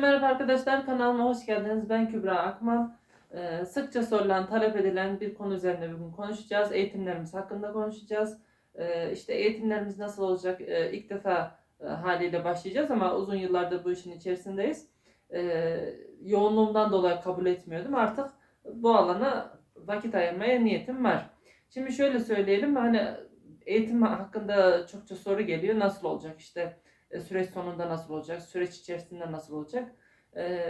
merhaba arkadaşlar. Kanalıma hoş geldiniz. Ben Kübra Akman. Ee, sıkça sorulan, talep edilen bir konu üzerine bugün konuşacağız. Eğitimlerimiz hakkında konuşacağız. Ee, işte eğitimlerimiz nasıl olacak? Ee, ilk defa e, haliyle başlayacağız ama uzun yıllardır bu işin içerisindeyiz. Ee, yoğunluğumdan dolayı kabul etmiyordum. Artık bu alana vakit ayırmaya niyetim var. Şimdi şöyle söyleyelim. Hani eğitim hakkında çokça soru geliyor. Nasıl olacak? İşte e, süreç sonunda nasıl olacak, süreç içerisinde nasıl olacak. E,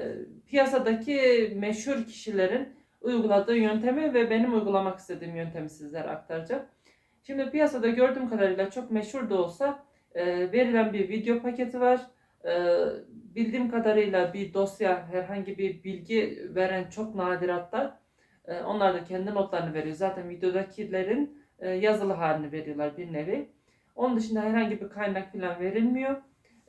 piyasadaki meşhur kişilerin uyguladığı yöntemi ve benim uygulamak istediğim yöntemi sizlere aktaracağım. Şimdi piyasada gördüğüm kadarıyla çok meşhur da olsa e, verilen bir video paketi var. E, bildiğim kadarıyla bir dosya, herhangi bir bilgi veren çok nadir hatta. E, onlar da kendi notlarını veriyor. Zaten videodakilerin e, yazılı halini veriyorlar bir nevi. Onun dışında herhangi bir kaynak falan verilmiyor.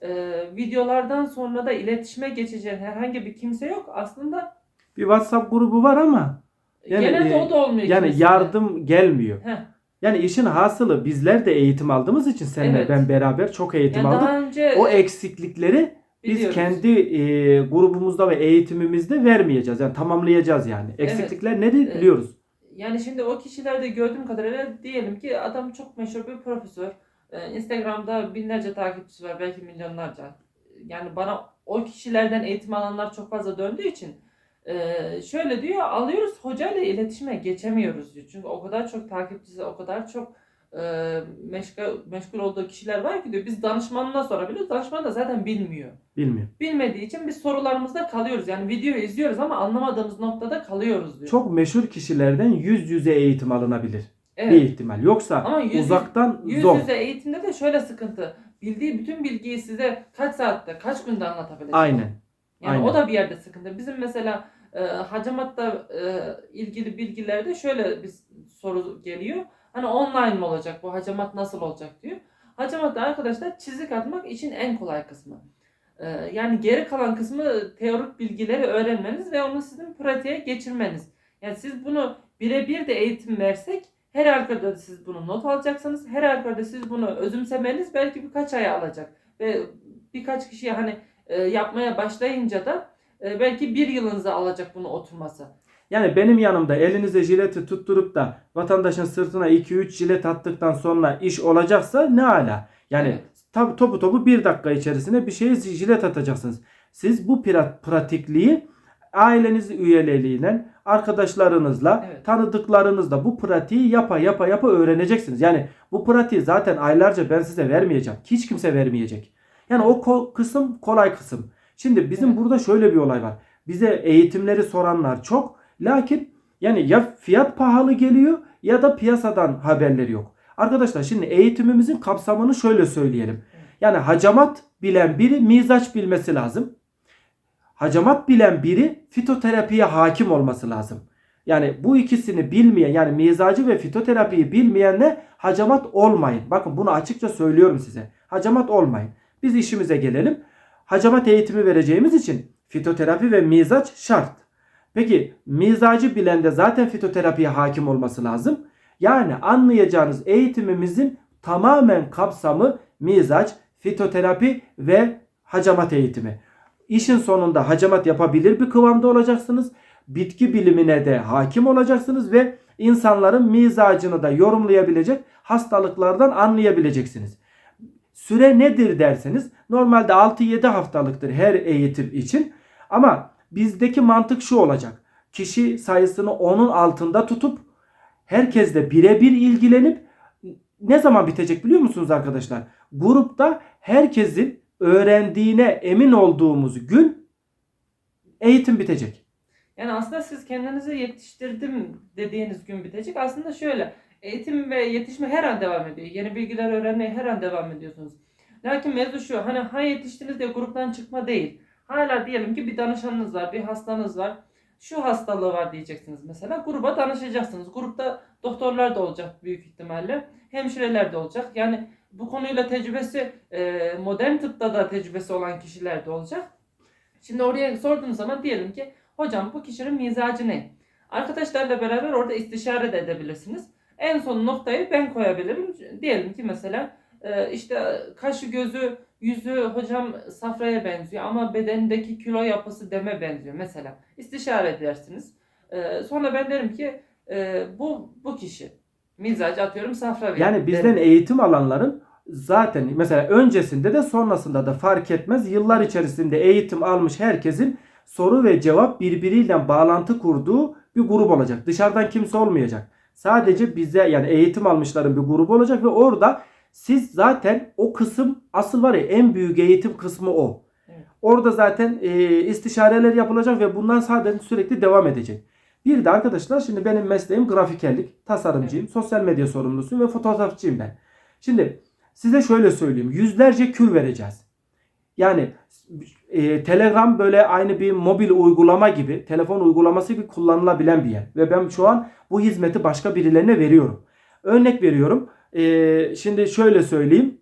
Ee, videolardan sonra da iletişime geçeceğin herhangi bir kimse yok. Aslında Bir WhatsApp grubu var ama Yani, genelde e, o da olmuyor. yani kimisinde. yardım gelmiyor. Heh. Yani işin hasılı bizler de eğitim aldığımız için seninle Evet. ben beraber çok eğitim Yani aldık. daha önce O eksiklikleri biz biliyoruz. kendi e, grubumuzda ve eğitimimizde vermeyeceğiz. Yani tamamlayacağız yani. Eksiklikler nedir Evet. biliyoruz. yani şimdi o kişilerde gördüğüm kadarıyla diyelim ki adam çok meşhur bir profesör. Ee, Instagram'da binlerce takipçisi var, belki milyonlarca. Yani bana o kişilerden eğitim alanlar çok fazla döndüğü için e, şöyle diyor alıyoruz hocayla iletişime geçemiyoruz diyor. Çünkü o kadar çok takipçisi, o kadar çok e, meşgul, meşgul olduğu kişiler var ki diyor biz danışmanına sorabiliyoruz. Danışman da zaten bilmiyor. Bilmiyorum. Bilmediği için biz sorularımızda kalıyoruz. Yani videoyu izliyoruz ama anlamadığımız noktada kalıyoruz diyor. Çok meşhur kişilerden yüz yüze eğitim alınabilir. Evet. Bir ihtimal. Yoksa Ama yüz- uzaktan Yüz zor. yüze eğitimde de şöyle sıkıntı. Bildiği bütün bilgiyi size kaç saatte, kaç günde anlatabilecek. Aynen. Yani aynen. o da bir yerde sıkıntı. Bizim mesela e, hacamatla e, ilgili bilgilerde şöyle bir soru geliyor. Hani online mi olacak bu hacamat nasıl olacak diyor. Hacamatta arkadaşlar çizik atmak için en kolay kısmı. E, yani geri kalan kısmı teorik bilgileri öğrenmeniz ve onu sizin pratiğe geçirmeniz. Yani siz bunu birebir de eğitim versek her halükarda siz bunu not alacaksınız. Her halükarda siz bunu özümsemeniz belki birkaç ay alacak. Ve birkaç kişiye hani e, yapmaya başlayınca da e, belki bir yılınızı alacak bunu oturması. Yani benim yanımda elinize jileti tutturup da vatandaşın sırtına 2-3 jilet attıktan sonra iş olacaksa ne ala. Yani Evet. tabi topu topu bir dakika içerisinde bir şeye jilet atacaksınız. Siz bu pra- pratikliği aileniz üyeleriyle, arkadaşlarınızla, Evet. tanıdıklarınızla bu pratiği yapa yapa yapa öğreneceksiniz. Yani bu pratiği zaten aylarca ben size vermeyeceğim. Hiç kimse vermeyecek. Yani o ko- kısım kolay kısım. Şimdi bizim Evet. burada şöyle bir olay var. Bize eğitimleri soranlar çok. Lakin yani ya fiyat pahalı geliyor ya da piyasadan haberleri yok. Arkadaşlar şimdi eğitimimizin kapsamını şöyle söyleyelim. Yani hacamat bilen biri mizaç bilmesi lazım. Hacamat bilen biri fitoterapiye hakim olması lazım. Yani bu ikisini bilmeyen yani mizacı ve fitoterapiyi bilmeyenle hacamat olmayın. Bakın bunu açıkça söylüyorum size. Hacamat olmayın. Biz işimize gelelim. Hacamat eğitimi vereceğimiz için fitoterapi ve mizaç şart. Peki mizacı bilen de zaten fitoterapiye hakim olması lazım. Yani anlayacağınız eğitimimizin tamamen kapsamı mizaç, fitoterapi ve hacamat eğitimi. İşin sonunda hacamat yapabilir bir kıvamda olacaksınız. Bitki bilimine de hakim olacaksınız ve insanların mizacını da yorumlayabilecek hastalıklardan anlayabileceksiniz. Süre nedir derseniz normalde 6-7 haftalıktır her eğitim için. Ama bizdeki mantık şu olacak. Kişi sayısını 10'un altında tutup herkesle birebir ilgilenip ne zaman bitecek biliyor musunuz arkadaşlar? Grupta herkesin öğrendiğine emin olduğumuz gün eğitim bitecek. Yani aslında siz kendinizi yetiştirdim dediğiniz gün bitecek. Aslında şöyle eğitim ve yetişme her an devam ediyor. Yeni bilgiler öğrenmeye her an devam ediyorsunuz. Lakin mevzu şu hani ha yetiştiniz diye gruptan çıkma değil. Hala diyelim ki bir danışanınız var, bir hastanız var. Şu hastalığı var diyeceksiniz mesela. Gruba danışacaksınız. Grupta doktorlar da olacak büyük ihtimalle. Hemşireler de olacak. Yani bu konuyla tecrübesi e, modern tıpta da tecrübesi olan kişiler de olacak. Şimdi oraya sorduğunuz zaman diyelim ki hocam bu kişinin mizacı ne? Arkadaşlarla beraber orada istişare de edebilirsiniz. En son noktayı ben koyabilirim. Diyelim ki mesela e, işte kaşı gözü yüzü hocam safraya benziyor ama bedenindeki kilo yapısı deme benziyor mesela. İstişare edersiniz. Ee, sonra ben derim ki e, bu bu kişi. Mizaç atıyorum safra. Yani bizden derim. eğitim alanların zaten mesela öncesinde de sonrasında da fark etmez yıllar içerisinde eğitim almış herkesin soru ve cevap birbiriyle bağlantı kurduğu bir grup olacak. Dışarıdan kimse olmayacak. Sadece bize yani eğitim almışların bir grubu olacak ve orada siz zaten o kısım asıl var ya en büyük eğitim kısmı o. Evet. Orada zaten e, istişareler yapılacak ve bundan zaten sürekli devam edecek. Bir de arkadaşlar şimdi benim mesleğim grafikerlik, tasarımcıyım, sosyal medya sorumlusuyum ve fotoğrafçıyım ben. Şimdi size şöyle söyleyeyim. Yüzlerce kür vereceğiz. Yani e, Telegram böyle aynı bir mobil uygulama gibi, telefon uygulaması gibi kullanılabilen bir yer. Ve ben şu an bu hizmeti başka birilerine veriyorum. Örnek veriyorum. E, şimdi şöyle söyleyeyim.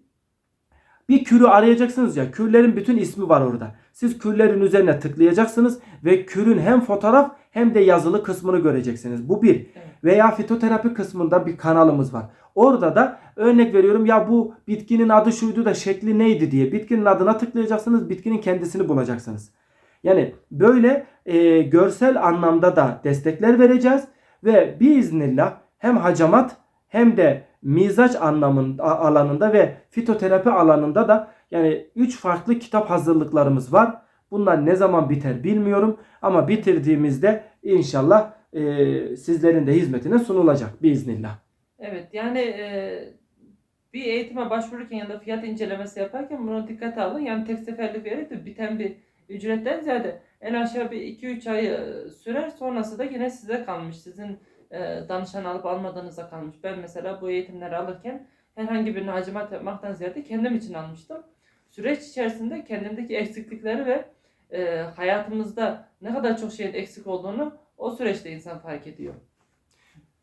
Bir kürü arayacaksınız ya. Kürlerin bütün ismi var orada. Siz kürlerin üzerine tıklayacaksınız ve kürün hem fotoğraf hem de yazılı kısmını göreceksiniz. Bu bir. Evet. Veya fitoterapi kısmında bir kanalımız var. Orada da örnek veriyorum ya bu bitkinin adı şuydu da şekli neydi diye bitkinin adına tıklayacaksınız. Bitkinin kendisini bulacaksınız. Yani böyle e, görsel anlamda da destekler vereceğiz ve biiznillah hem hacamat hem de mizaç anlamında alanında ve fitoterapi alanında da yani 3 farklı kitap hazırlıklarımız var. Bunlar ne zaman biter bilmiyorum ama bitirdiğimizde inşallah e, sizlerin de hizmetine sunulacak biiznillah. Evet yani e, bir eğitime başvururken ya da fiyat incelemesi yaparken bunu dikkate alın. Yani tek seferlik verip de biten bir ücretten ziyade en aşağı bir 2-3 ay e, sürer. Sonrası da yine size kalmış. Sizin e, danışan alıp almadığınıza kalmış. Ben mesela bu eğitimleri alırken herhangi birine hacimat yapmaktan ziyade kendim için almıştım. Süreç içerisinde kendimdeki eksiklikleri ve e, hayatımızda ne kadar çok şeyin eksik olduğunu o süreçte insan fark ediyor.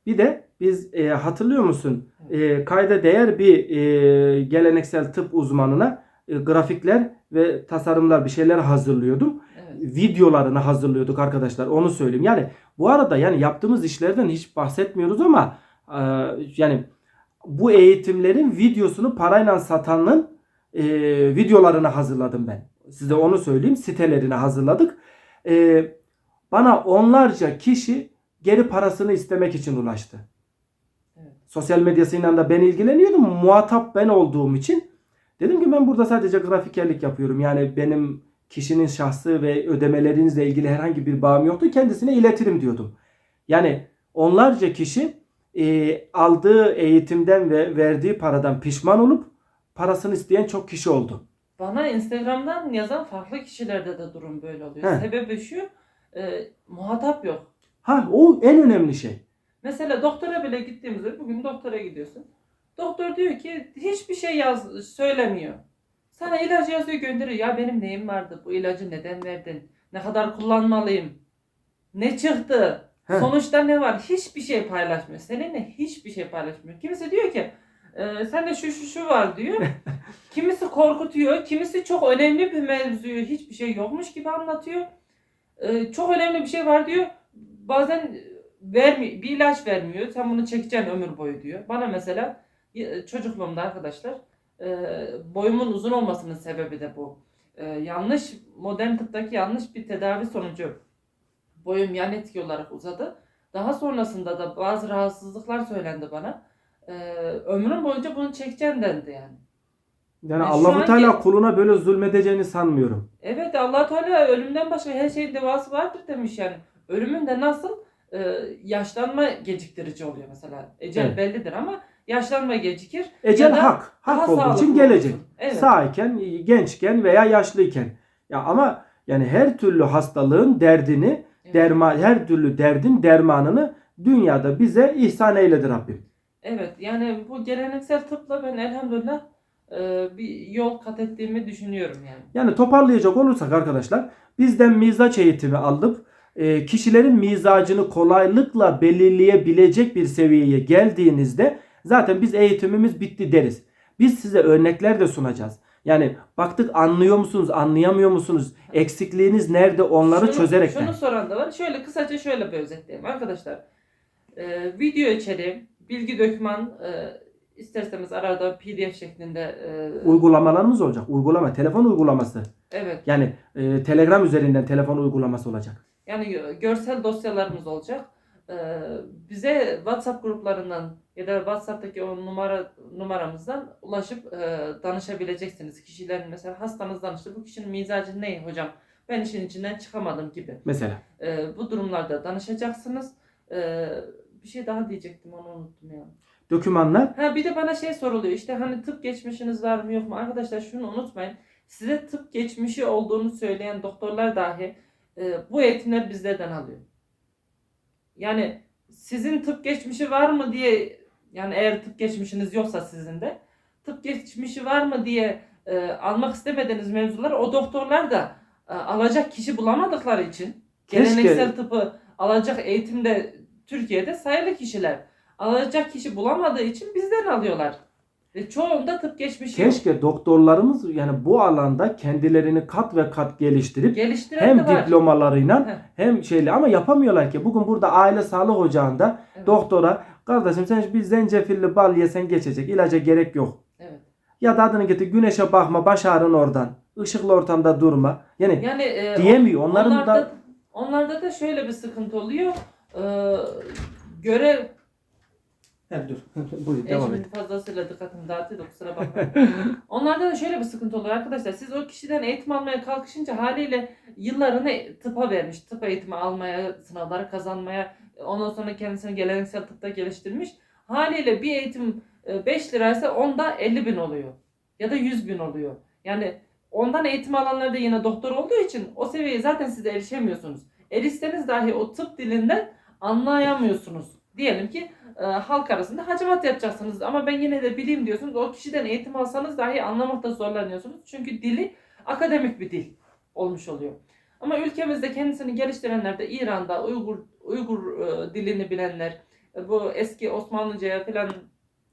Bir de biz e, hatırlıyor musun e, kayda değer bir e, geleneksel tıp uzmanına e, grafikler ve tasarımlar bir şeyler hazırlıyordum. Evet. Videolarını hazırlıyorduk arkadaşlar onu söyleyeyim. Yani bu arada yani yaptığımız işlerden hiç bahsetmiyoruz ama e, yani bu eğitimlerin videosunu parayla satanın e, videolarını hazırladım ben. Size onu söyleyeyim. Sitelerini hazırladık. E, bana onlarca kişi geri parasını istemek için ulaştı. Evet. Sosyal medyasıyla da ben ilgileniyordum. Muhatap ben olduğum için dedim ki ben burada sadece grafikerlik yapıyorum. Yani benim kişinin şahsı ve ödemelerinizle ilgili herhangi bir bağım yoktu. Kendisine iletirim diyordum. Yani onlarca kişi e, aldığı eğitimden ve verdiği paradan pişman olup parasını isteyen çok kişi oldu. Bana Instagram'dan yazan farklı kişilerde de durum böyle oluyor. He. Sebebi şu, e, muhatap yok. Ha o en önemli şey. Mesela doktora bile gittiğimizde, bugün doktora gidiyorsun. Doktor diyor ki hiçbir şey yaz söylemiyor. Sana ilacı yazıyor gönderiyor. Ya benim neyim vardı? Bu ilacı neden verdin? Ne kadar kullanmalıyım? Ne çıktı? He. Sonuçta ne var? Hiçbir şey paylaşmıyor. Seninle hiçbir şey paylaşmıyor. Kimisi diyor ki e, sende şu şu şu var diyor. kimisi korkutuyor. Kimisi çok önemli bir mevzuyu hiçbir şey yokmuş gibi anlatıyor. E, çok önemli bir şey var diyor. Bazen vermiyor, bir ilaç vermiyor. Sen bunu çekeceksin ömür boyu diyor. Bana mesela çocukluğumda arkadaşlar e, boyumun uzun olmasının sebebi de bu. E, yanlış modern tıptaki yanlış bir tedavi sonucu boyum yan etki olarak uzadı. Daha sonrasında da bazı rahatsızlıklar söylendi bana. E, ömrüm boyunca bunu çekeceksin dendi yani. Yani şu Allahu anki- Teala kuluna böyle zulmedeceğini sanmıyorum. Evet allah Teala ölümden başka her şeyin devası vardır demiş yani. Ölümün de nasıl e, yaşlanma geciktirici oluyor mesela. Ecel Evet. bellidir ama yaşlanma gecikir. Ecel Ya hak. Hak olduğu için gelecek. olursun. Evet. Sağken, gençken veya yaşlıyken. Ya ama yani her türlü hastalığın derdini, Evet. derman her türlü derdin dermanını dünyada bize ihsan eyledi Rabbim. Evet yani bu geleneksel tıpla ben elhamdülillah e, bir yol kat ettiğimi düşünüyorum yani. Yani toparlayacak olursak arkadaşlar bizden mizaç eğitimi alıp e, kişilerin mizacını kolaylıkla belirleyebilecek bir seviyeye geldiğinizde zaten biz eğitimimiz bitti deriz. Biz size örnekler de sunacağız. Yani baktık anlıyor musunuz, anlayamıyor musunuz? Eksikliğiniz nerede onları Şunu- çözerekten. Şunu soran da var. Şöyle kısaca şöyle bir özetleyelim arkadaşlar. E, video içeriği, bilgi döküman, e, isterseniz arada PDF şeklinde e, Uygulamalarımız olacak. Uygulama, telefon uygulaması. evet Yani e, Telegram üzerinden telefon uygulaması olacak. yani gö- görsel dosyalarımız olacak. E, bize WhatsApp gruplarından ya da WhatsApp'taki o numara numaramızdan ulaşıp e, danışabileceksiniz. Kişilerin mesela hastanız danıştı. Bu kişinin mizacı ne hocam? Ben işin içinden çıkamadım gibi. Mesela. E, bu durumlarda danışacaksınız. E, bir şey daha diyecektim onu unuttum ya. Dokümanlar Ha bir de bana şey soruluyor işte hani tıp geçmişiniz var mı yok mu? Arkadaşlar şunu unutmayın. Size tıp geçmişi olduğunu söyleyen doktorlar dahi e, bu eğitimleri bizlerden alıyor. Yani sizin tıp geçmişi var mı diye yani eğer tıp geçmişiniz yoksa sizin de tıp geçmişi var mı diye e, almak istemediğiniz mevzuları o doktorlar da e, alacak kişi bulamadıkları için Keşke- geleneksel tıpı alacak eğitimde Türkiye'de sayılı kişiler alacak kişi bulamadığı için bizden alıyorlar. Ve çoğunda tıp geçmişi yok. keşke doktorlarımız yani bu alanda kendilerini kat ve kat geliştirip Geliştiren hem diplomalarıyla Heh, hem şeyle ama yapamıyorlar ki. Bugün burada aile sağlık ocağında evet, doktora kardeşim sen bir zencefilli bal yesen geçecek. ilaca gerek yok. evet. Ya da adını getir güneşe bakma baş ağrın oradan. Işıklı ortamda durma. Yani Yani e, diyemiyor. Onların onlarda, da onlarda da şöyle bir sıkıntı oluyor. Ee, görev He, dur. Buyur devam et. Fazlasıyla dikkatimi dağıtıyor da kusura bakmayın. Onlarda da şöyle bir sıkıntı oluyor arkadaşlar. Siz o kişiden eğitim almaya kalkışınca haliyle yıllarını tıpa vermiş. Tıp eğitimi almaya, sınavları kazanmaya, ondan sonra kendisini geleneksel tıpta geliştirmiş. Haliyle bir eğitim 5 liraysa onda 50 bin oluyor. Ya da 100 bin oluyor. Yani ondan eğitim alanlar da yine doktor olduğu için o seviyeye zaten siz erişemiyorsunuz. Erişseniz dahi o tıp dilinden anlayamıyorsunuz. Diyelim ki e, halk arasında hacamat yapacaksınız ama ben yine de bileyim diyorsunuz. O kişiden eğitim alsanız dahi anlamakta zorlanıyorsunuz. Çünkü dili akademik bir dil olmuş oluyor. Ama ülkemizde kendisini geliştirenler de İran'da Uygur Uygur e, dilini bilenler, e, bu eski Osmanlıca'ya falan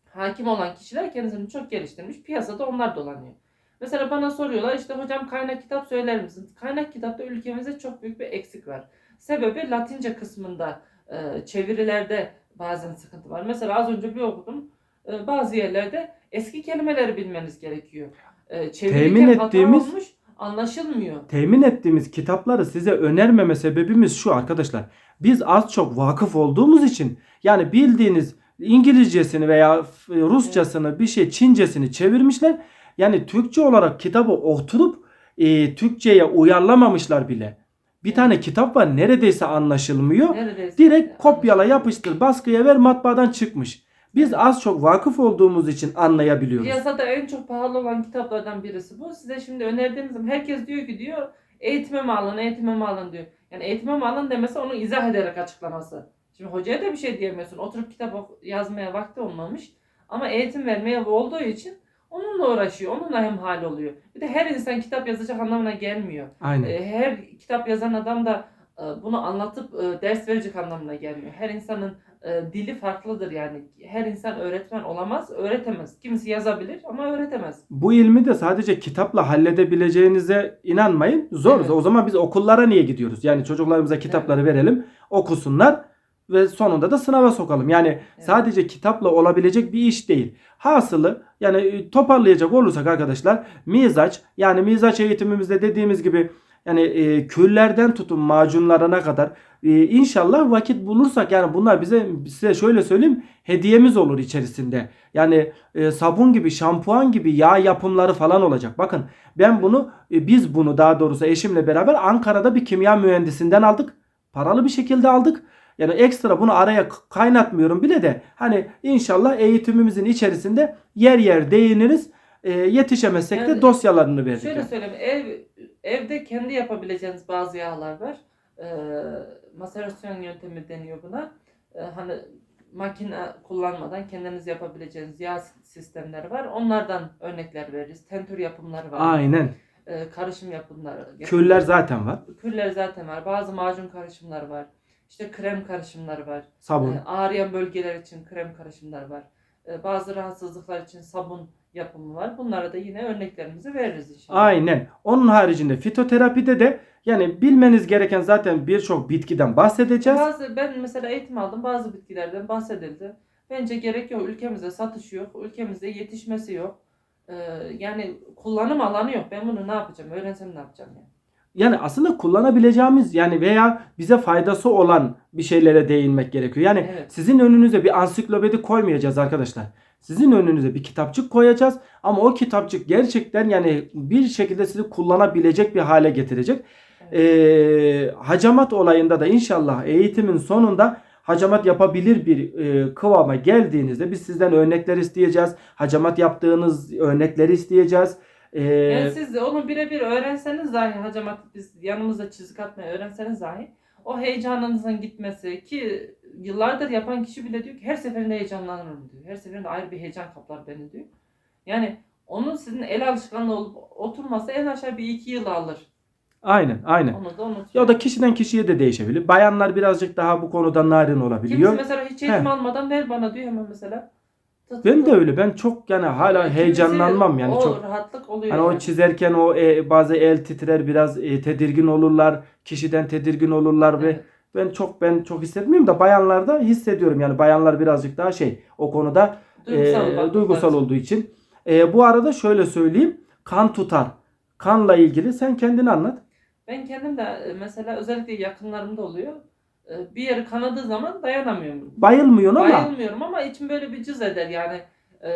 hakim olan kişiler kendisini çok geliştirmiş. Piyasada onlar dolanıyor. Mesela bana soruyorlar işte hocam kaynak kitap söyler misin? Kaynak kitapta ülkemizde çok büyük bir eksik var. Sebebi Latince kısmında e, çevirilerde bazen sıkıntı var. Mesela az önce bir okudum. E, bazı yerlerde eski kelimeleri bilmeniz gerekiyor. E, Temin ettiğimiz- olmuş anlaşılmıyor. temin ettiğimiz kitapları size önermeme sebebimiz şu arkadaşlar. Biz az çok vakıf olduğumuz için yani bildiğiniz İngilizcesini veya f- Rusçasını bir şey Çincesini çevirmişler. Yani Türkçe olarak kitabı oturup e, Türkçe'ye uyarlamamışlar bile. Bir tane kitap var neredeyse anlaşılmıyor. Neredeyse. Direkt kopyala yapıştır baskıya ver matbaadan çıkmış. Biz az çok vakıf olduğumuz için anlayabiliyoruz. Piyasada en çok pahalı olan kitaplardan birisi bu. Size şimdi önerdiğimiz herkes diyor ki diyor eğitime mi alın, eğitime mi alın diyor. Yani eğitime alın demesi onu izah ederek açıklaması. Şimdi hocaya da bir şey diyemiyorsun. Oturup kitap yazmaya vakti olmamış. Ama eğitim vermeye olduğu için onunla uğraşıyor. Onunla hemhal oluyor. Bir de her insan kitap yazacak anlamına gelmiyor. Aynen. E, Her kitap yazan adam da e, bunu anlatıp e, ders verecek anlamına gelmiyor. Her insanın e, dili farklıdır yani. Her insan öğretmen olamaz, öğretemez. Kimisi yazabilir ama öğretemez. Bu ilmi de sadece kitapla halledebileceğinize inanmayın. Zor. Evet. O zaman biz okullara niye gidiyoruz? Yani çocuklarımıza kitapları verelim, okusunlar ve sonunda da sınava sokalım. Yani sadece kitapla olabilecek bir iş değil. Hasılı yani toparlayacak olursak arkadaşlar mizaç yani mizaç eğitimimizde dediğimiz gibi yani e, küllerden tutun macunlarına kadar e, inşallah vakit bulursak yani bunlar bize size şöyle söyleyeyim hediyemiz olur içerisinde. Yani e, sabun gibi, şampuan gibi yağ yapımları falan olacak. Bakın ben bunu e, biz bunu daha doğrusu eşimle beraber Ankara'da bir kimya mühendisinden aldık. Paralı bir şekilde aldık. Yani ekstra bunu araya kaynatmıyorum bile de hani inşallah eğitimimizin içerisinde yer yer değiniriz. E, yetişemezsek de Yani dosyalarını verdik. Şöyle yani. söyleyeyim. Ev, evde kendi yapabileceğiniz bazı yağlar var. E, maserasyon yöntemi deniyor buna. E, hani makine kullanmadan kendiniz yapabileceğiniz yağ sistemleri var. Onlardan örnekler veririz. Tentür yapımları var. Aynen. E, karışım yapımları. Küller zaten var. Küller zaten var. Bazı macun karışımları var. İşte krem karışımları var. Sabun. E, ağrıyan bölgeler için krem karışımları var. E, bazı rahatsızlıklar için sabun yapımı var. Bunlara da yine örneklerimizi veririz inşallah. Aynen. Onun haricinde fitoterapide de yani bilmeniz gereken zaten birçok bitkiden bahsedeceğiz. Bazı ben mesela eğitim aldım. Bazı bitkilerden bahsedildi. Bence gerek yok. Ülkemizde satış yok. Ülkemizde yetişmesi yok. Ee, yani kullanım alanı yok. Ben bunu ne yapacağım? Öğrensem ne yapacağım yani? Yani aslında kullanabileceğimiz yani veya bize faydası olan bir şeylere değinmek gerekiyor. Yani Evet. sizin önünüze bir ansiklopedi koymayacağız arkadaşlar. Sizin önünüze bir kitapçık koyacağız ama o kitapçık gerçekten yani bir şekilde sizi kullanabilecek bir hale getirecek. Ee, hacamat olayında da inşallah eğitimin sonunda hacamat yapabilir bir e, kıvama geldiğinizde biz sizden örnekler isteyeceğiz. Hacamat yaptığınız örnekleri isteyeceğiz. Ee, Yani siz onu birebir öğrenseniz dahi hacamat biz yanımızda çizik atmayı öğrenseniz dahi o heyecanınızın gitmesi ki yıllardır yapan kişi bile diyor ki her seferinde heyecanlanırım diyor. Her seferinde ayrı bir heyecan kaplar beni diyor. Yani onun sizin el alışkanlığı olup oturması en aşağı bir iki yıl alır. Aynen aynen. Onu da unutuyor. Ya da kişiden kişiye de değişebilir. Bayanlar birazcık daha bu konuda narin olabiliyor. Kimisi mesela hiç eğitim He. almadan ver bana diyor hemen mesela. Tut, Ben tut. de öyle. Ben çok yani hala Kimisi heyecanlanmam yani o çok. rahatlık oluyor. Hani o yani. çizerken o e, bazı el titrer biraz e, tedirgin olurlar. Kişiden tedirgin olurlar ve Evet. ben çok ben çok hissetmiyorum da bayanlarda hissediyorum. Yani bayanlar birazcık daha şey o konuda Duygusal, e, duygusal olduğu için. E, bu arada şöyle söyleyeyim. Kan tutar. Kanla ilgili sen kendini anlat. Ben kendim de e, mesela özellikle yakınlarımda oluyor. E, Bir yeri kanadığı zaman dayanamıyorum. Bayılmıyorsun ama Bayılmıyorum ama içim böyle bir cız eder yani. e,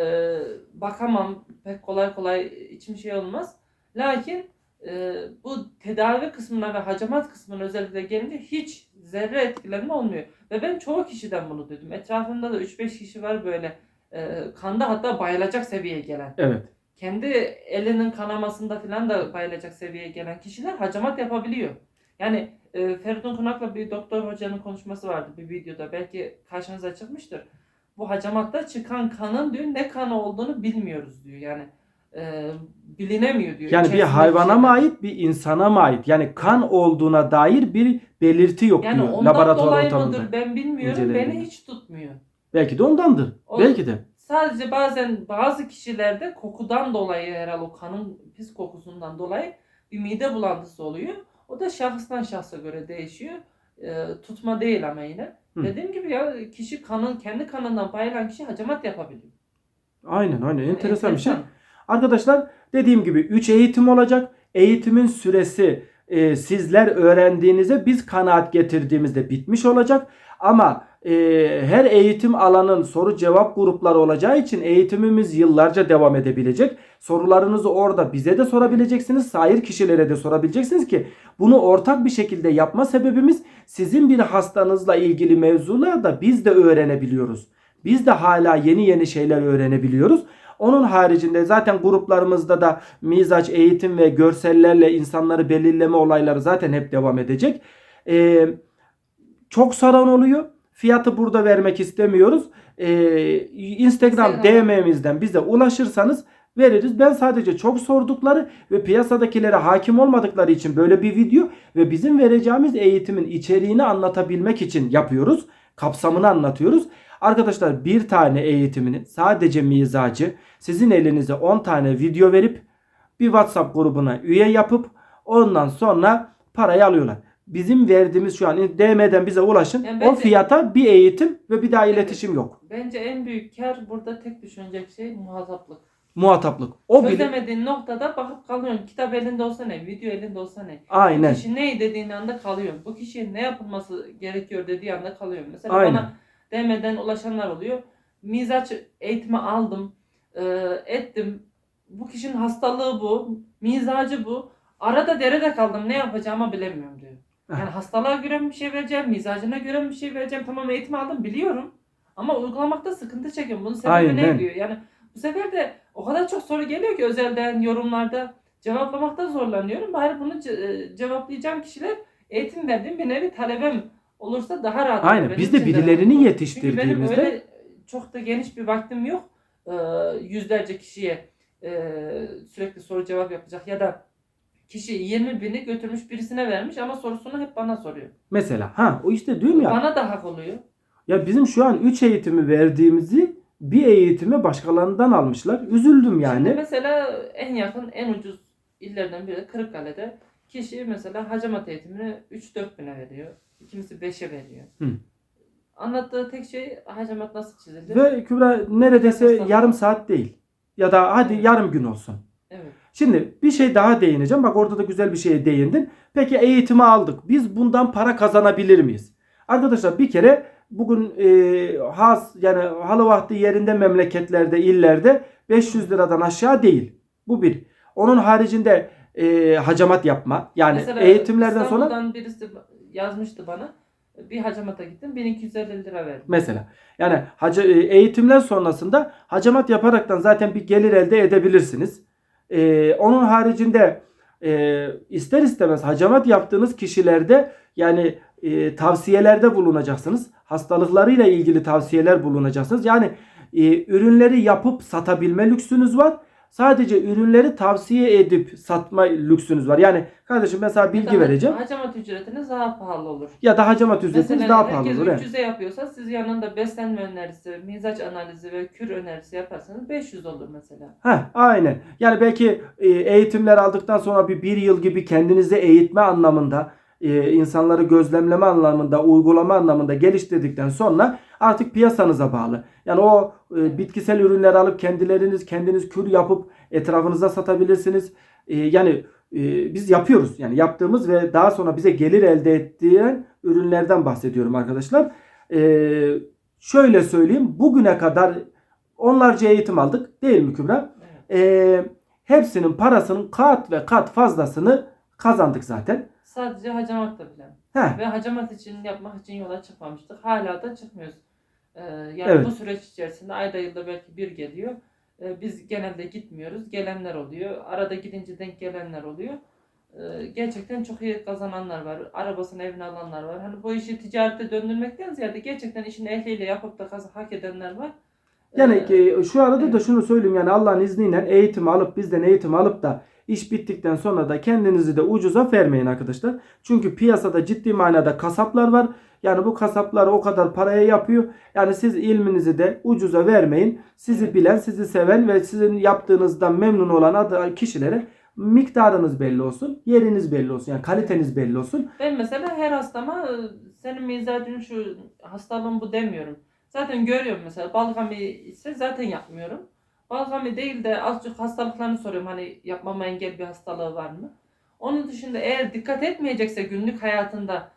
bakamam pek kolay kolay içim şey olmaz. Lakin e, bu tedavi kısmına ve hacamat kısmına özellikle gelince hiç zerre etkilenme olmuyor. Ve ben çoğu kişiden bunu duydum. Etrafımda da 3-5 kişi var böyle e, kanda hatta bayılacak seviyeye gelen. evet. Kendi elinin kanamasında falan da bayılacak seviyeye gelen kişiler hacamat yapabiliyor. Yani e, Feridun Kunak'la bir doktor hocanın konuşması vardı bir videoda. Belki karşınıza çıkmıştır. Bu hacamatta çıkan kanın diyor ne kanı olduğunu bilmiyoruz diyor. Yani e, bilinemiyor diyor. Yani bir hayvana mı şeyler. ait bir insana mı ait? Yani kan olduğuna dair bir belirti yok Yani diyor ondan laboratuvar dolayı mıdır ben bilmiyorum. Beni hiç tutmuyor. Belki de ondandır. O- Belki de. Sadece bazen bazı kişilerde kokudan dolayı herhalde o kanın pis kokusundan dolayı bir mide bulantısı oluyor. O da şahıstan şahsa göre değişiyor. Ee, tutma değil ama yine. Hı. Dediğim gibi ya kişi kanın kendi kanından bayılan kişi hacamat yapabiliyor. Aynen aynen. Yani Enteresan bir şey. Arkadaşlar dediğim gibi 3 eğitim olacak. Eğitimin süresi e, sizler öğrendiğinizde biz kanaat getirdiğimizde bitmiş olacak. Ama e, her eğitim alanın soru cevap grupları olacağı için eğitimimiz yıllarca devam edebilecek. Sorularınızı orada bize de sorabileceksiniz. Sair kişilere de sorabileceksiniz ki bunu ortak bir şekilde yapma sebebimiz sizin bir hastanızla ilgili mevzuları da biz de öğrenebiliyoruz. Biz de hala yeni yeni şeyler öğrenebiliyoruz. Onun haricinde zaten gruplarımızda da mizaç, eğitim ve görsellerle insanları belirleme olayları zaten hep devam edecek. Ee, çok saran oluyor. Fiyatı burada vermek istemiyoruz. Ee, Instagram. DM'mizden bize ulaşırsanız veririz. Ben sadece çok sordukları ve piyasadakilere hakim olmadıkları için böyle bir video ve bizim vereceğimiz eğitimin içeriğini anlatabilmek için yapıyoruz. Kapsamını anlatıyoruz. Arkadaşlar bir tane eğitimini sadece mizacı sizin elinize 10 tane video verip bir WhatsApp grubuna üye yapıp ondan sonra parayı alıyorlar. Bizim verdiğimiz şu an DM'den bize ulaşın. Yani o fiyata bir eğitim ve bir daha iletişim yok. Bence en büyük kar burada tek düşünecek şey muhataplık. Muhataplık. O bile Çözemediğin noktada bakıp kalıyorsun. Kitap elinde olsa ne, video elinde olsa ne. aynen. Bu kişi ne dediğin anda kalıyorsun. Bu kişiye ne yapılması gerekiyor dediği anda kalıyorsun. Mesela Aynen. bana DM'den ulaşanlar oluyor. Mizaç eğitimi aldım, e, ettim. Bu kişinin hastalığı bu, mizacı bu. Arada derede kaldım ne yapacağımı bilemiyorum diyor. Yani hastalığa göre bir şey vereceğim, mizacına göre bir şey vereceğim. Tamam eğitim aldım biliyorum. Ama uygulamakta sıkıntı çekiyorum. Bunun sebebi Aynen. ne diyor? Yani bu sefer de o kadar çok soru geliyor ki özelden yorumlarda cevaplamakta zorlanıyorum. Bari bunu ce- e, cevaplayacağım kişiler eğitim verdiğim bir nevi talebem olursa daha rahat. Aynen. Biz de birilerini olur. Çünkü benim yetiştirdiğimizde öyle çok da geniş bir vaktim yok. Ee, yüzlerce kişiye e, sürekli soru cevap yapacak ya da kişi 20 bini götürmüş birisine vermiş ama sorusunu hep bana soruyor. mesela ha o işte diyorum ya. Bana da hak oluyor. Ya bizim şu an 3 eğitimi verdiğimizi bir eğitimi başkalarından almışlar. Üzüldüm Şimdi yani. mesela en yakın en ucuz illerden biri Kırıkkale'de kişi mesela hacamat eğitimini 3-4 bine veriyor. Kimisi 5'e veriyor. Hı. Anlattığı tek şey hacamat nasıl çizilir? Ve Kübra neredeyse yarım saat değil. Ya da hadi Evet. yarım gün olsun. Evet. Şimdi bir şey daha değineceğim. Bak orada da güzel bir şeye değindin. Peki eğitimi aldık. Biz bundan para kazanabilir miyiz? Arkadaşlar bir kere bugün e, has yani halı vakti yerinde memleketlerde, illerde 500 liradan aşağı değil. Bu bir. Onun haricinde e, hacamat yapma. Yani Mesela eğitimlerden sonra birisi yazmıştı bana. Bir hacamata gittim 1250 lira verdim. Mesela yani haca, e, eğitimler sonrasında hacamat yaparaktan zaten bir gelir elde edebilirsiniz. Ee, onun haricinde e, ister istemez hacamat yaptığınız kişilerde yani e, tavsiyelerde bulunacaksınız. Hastalıklarıyla ilgili tavsiyeler bulunacaksınız. Yani e, ürünleri yapıp satabilme lüksünüz var. Sadece ürünleri tavsiye edip satma lüksünüz var. Yani kardeşim mesela bilgi Daha- vereceğim. Hacamat ücretiniz daha pahalı olur. Ya da hacamat ücretiniz Mesela daha pahalı olur. evet. 300'e yapıyorsa siz yanında beslenme önerisi, mizaç analizi ve kür önerisi yaparsanız 500 olur mesela. Heh, aynen. Yani belki e, eğitimler aldıktan sonra bir bir yıl gibi kendinizi eğitme anlamında, e, insanları gözlemleme anlamında, uygulama anlamında geliştirdikten sonra artık piyasanıza bağlı. Yani o e, bitkisel ürünler alıp kendileriniz kendiniz kür yapıp etrafınıza satabilirsiniz. E, yani e, biz yapıyoruz. Yani yaptığımız ve daha sonra bize gelir elde ettiren ürünlerden bahsediyorum arkadaşlar. E, şöyle söyleyeyim. Bugüne kadar onlarca eğitim aldık. Değil mi Kübra? E, hepsinin parasının kat ve kat fazlasını kazandık zaten. Sadece hacamat da bilen. Heh, Ve hacamat için yapmak için yola çıkmamıştık. Hala da çıkmıyoruz. Ee, yani Evet. bu süreç içerisinde ayda yılda belki bir geliyor. Ee, biz genelde gitmiyoruz. Gelenler oluyor. Arada gidince denk gelenler oluyor. Ee, gerçekten çok iyi kazananlar var. Arabasını evine alanlar var. Hani bu işi ticarete döndürmekten ziyade gerçekten işin ehliyle yapıp da hak edenler var. yani e, şu arada da evet. şunu söyleyeyim yani Allah'ın izniyle eğitim alıp bizden eğitim alıp da iş bittikten sonra da kendinizi de ucuza vermeyin arkadaşlar. Çünkü piyasada ciddi manada kasaplar var. Yani bu kasaplar o kadar paraya yapıyor. Yani siz ilminizi de ucuza vermeyin. Sizi bilen, sizi seven ve sizin yaptığınızdan memnun olan kişilere miktarınız belli olsun, yeriniz belli olsun. Yani kaliteniz belli olsun. Ben mesela her hastama e, senin mizacın şu hastalığın bu demiyorum. Zaten görüyorum mesela balgami ise zaten yapmıyorum. Balgami değil de azıcık hastalıklarını soruyorum hani yapmama engel bir hastalığı var mı? Onun dışında eğer dikkat etmeyecekse günlük hayatında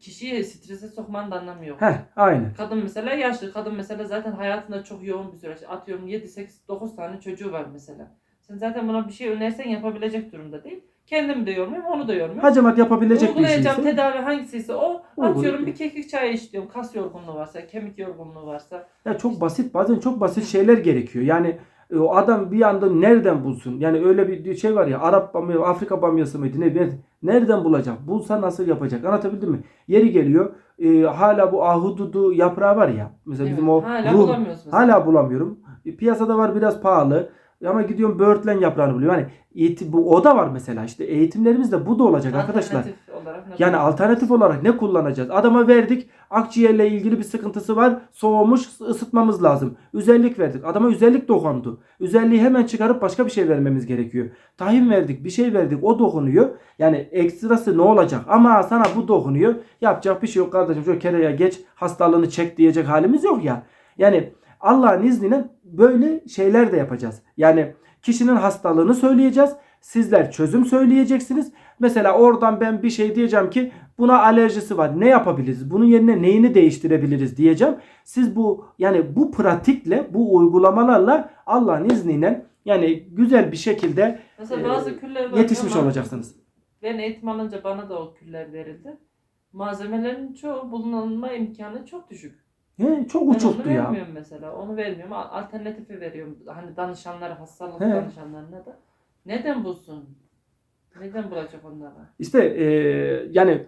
kişiyi strese sokmanın da anlamı yok. Heh, aynen. Kadın mesela yaşlı. Kadın mesela zaten hayatında çok yoğun bir süreç. Atıyorum 7, 8, 9 tane çocuğu var mesela. Sen zaten buna bir şey önersen yapabilecek durumda değil. Kendimi de yormuyorum, onu da yormuyorum. Hacamat yapabilecek bir Uygulayacağım şeyse. tedavi hangisiyse o. Atıyorum bir kekik çayı içiyorum. Kas yorgunluğu varsa, kemik yorgunluğu varsa. Ya çok basit bazen çok basit şeyler gerekiyor. Yani o adam bir anda nereden bulsun? Yani öyle bir şey var ya Arap bamya, Afrika bamyası mıydı? Ne, ne- nereden bulacak? Bulsa nasıl yapacak? Anlatabildim mi? Yeri geliyor. e, hala bu ahududu yaprağı var ya. Mesela bizim Evet, o hala ruh bulamıyoruz mesela. hala bulamıyorum. E, piyasada var biraz pahalı. Ama gidiyorum böğürtlen yaprağını buluyorum. Yani eğitim, bu o da var mesela. İşte eğitimlerimizde bu da olacak arkadaşlar. Alternatif olarak ne Yani alternatif olarak ne kullanacağız? Adama verdik. Akciğerle ilgili bir sıkıntısı var. Soğumuş ısıtmamız lazım. Özellik verdik. Adama özellik dokundu. Özelliği hemen çıkarıp başka bir şey vermemiz gerekiyor. Tahin verdik. Bir şey verdik. O dokunuyor. Yani ekstrası ne olacak? Ama sana bu dokunuyor. Yapacak bir şey yok kardeşim. Şöyle kereye geç hastalığını çek diyecek halimiz yok ya. Yani Allah'ın izniyle böyle şeyler de yapacağız. Yani kişinin hastalığını söyleyeceğiz. Sizler çözüm söyleyeceksiniz. Mesela oradan ben bir şey diyeceğim ki buna alerjisi var. Ne yapabiliriz? Bunun yerine neyini değiştirebiliriz diyeceğim. Siz bu yani bu pratikle, bu uygulamalarla Allah'ın izniyle yani güzel bir şekilde Mesela e, bazı küller var yetişmiş ama olacaksınız. Ben eğitim alınca bana da o küller verildi. Malzemelerin çoğu bulunma imkanı çok düşük. He, çok uçuktu ya. vermiyorum mesela. Onu vermiyorum. Alternatifi veriyorum. Hani danışanlara, hastalık He. danışanlarına da. Neden bulsun? Neden bulacak onlara? İşte e, yani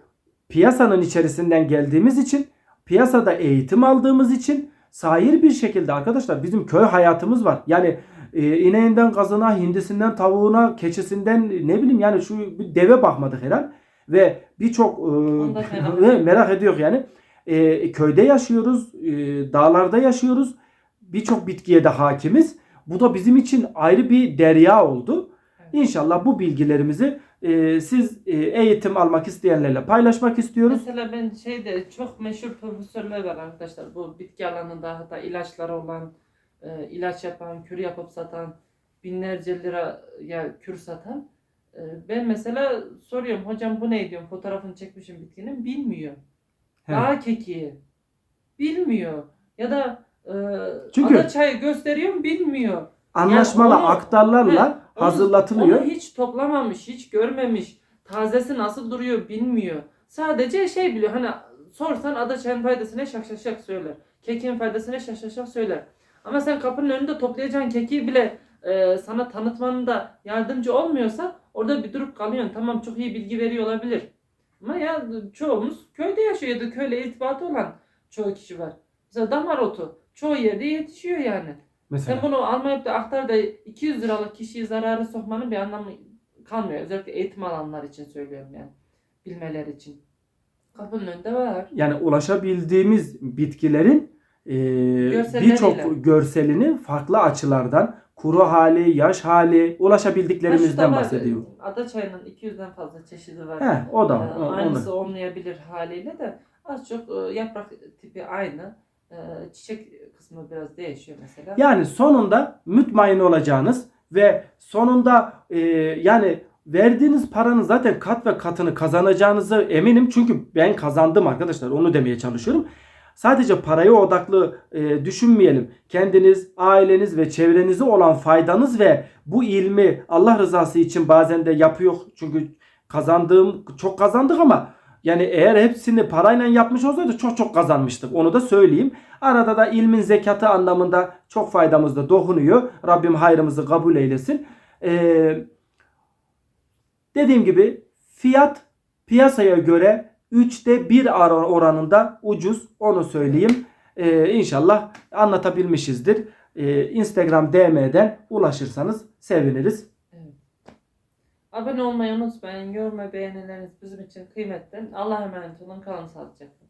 piyasanın içerisinden geldiğimiz için, piyasada eğitim aldığımız için sahir bir şekilde arkadaşlar bizim köy hayatımız var. Yani e, ineğinden kazına, hindisinden tavuğuna, keçisinden ne bileyim yani şu bir deve bakmadık herhal. Ve birçok e, merak ediyor yani. E, köyde yaşıyoruz, e, dağlarda yaşıyoruz. Birçok bitkiye de hakimiz. Bu da bizim için ayrı bir derya oldu. Evet. İnşallah bu bilgilerimizi e, siz e, eğitim almak isteyenlerle paylaşmak istiyoruz. Mesela ben şeyde çok meşhur profesörler var arkadaşlar. Bu bitki alanında hatta ilaçları olan, e, ilaç yapan, kür yapıp satan, binlerce lira ya kür satan. E, ben mesela soruyorum hocam bu ne diyorum fotoğrafını çekmişim bitkinin bilmiyor. He. Dağ kekiği bilmiyor. Ya da e, Çünkü- ada çayı gösteriyorum bilmiyor. Anlaşmalı onu- aktarlarla He, onu- hazırlatılıyor. Onu hiç toplamamış, hiç görmemiş. Tazesi nasıl duruyor bilmiyor. Sadece şey biliyor hani sorsan ada çayın faydasını şak şak şak söyler. Kekin faydasını şak şak şak söyler. Ama sen kapının önünde toplayacağın kekiği bile e, sana tanıtmanında yardımcı olmuyorsa orada bir durup kalıyorsun. Tamam çok iyi bilgi veriyor olabilir. Ama ya çoğumuz köyde yaşıyor ya da köyle irtibatı olan çoğu kişi var. Mesela damar otu çoğu yerde yetişiyor yani. Mesela. Sen bunu almayıp da aktar da 200 liralık kişiyi zararı sokmanın bir anlamı kalmıyor. Özellikle eğitim alanlar için söylüyorum yani. Bilmeler için. Kapının önünde var. Yani ulaşabildiğimiz bitkilerin e, birçok görselini farklı açılardan kuru hali, yaş hali Ha, ulaşabildiklerimizden var, bahsediyor. Ada çayının 200'den fazla çeşidi var. He, o da. Ee, onu. aynısı olmayabilir haliyle de az çok e, yaprak tipi aynı. Ee, çiçek kısmı biraz değişiyor mesela. Yani sonunda mütmain olacağınız ve sonunda e, yani verdiğiniz paranın zaten kat ve katını kazanacağınızı eminim. Çünkü ben kazandım arkadaşlar onu demeye çalışıyorum. Sadece paraya odaklı e, düşünmeyelim. Kendiniz, aileniz ve çevrenize olan faydanız ve bu ilmi Allah rızası için bazen de yapıyor. Çünkü kazandığım çok kazandık ama yani eğer hepsini parayla yapmış olsaydı çok çok kazanmıştık. Onu da söyleyeyim. Arada da ilmin zekatı anlamında çok faydamız da dokunuyor. Rabbim hayrımızı kabul eylesin. Ee, dediğim gibi fiyat piyasaya göre 3'te 1 ar- oranında ucuz. Onu söyleyeyim. Ee, inşallah anlatabilmişizdir. Ee, Instagram DM'den ulaşırsanız seviniriz. Abone olmayı unutmayın. Yorum ve beğenileriniz bizim için kıymetli. Allah'a emanet olun. Kalın sağlıcakla.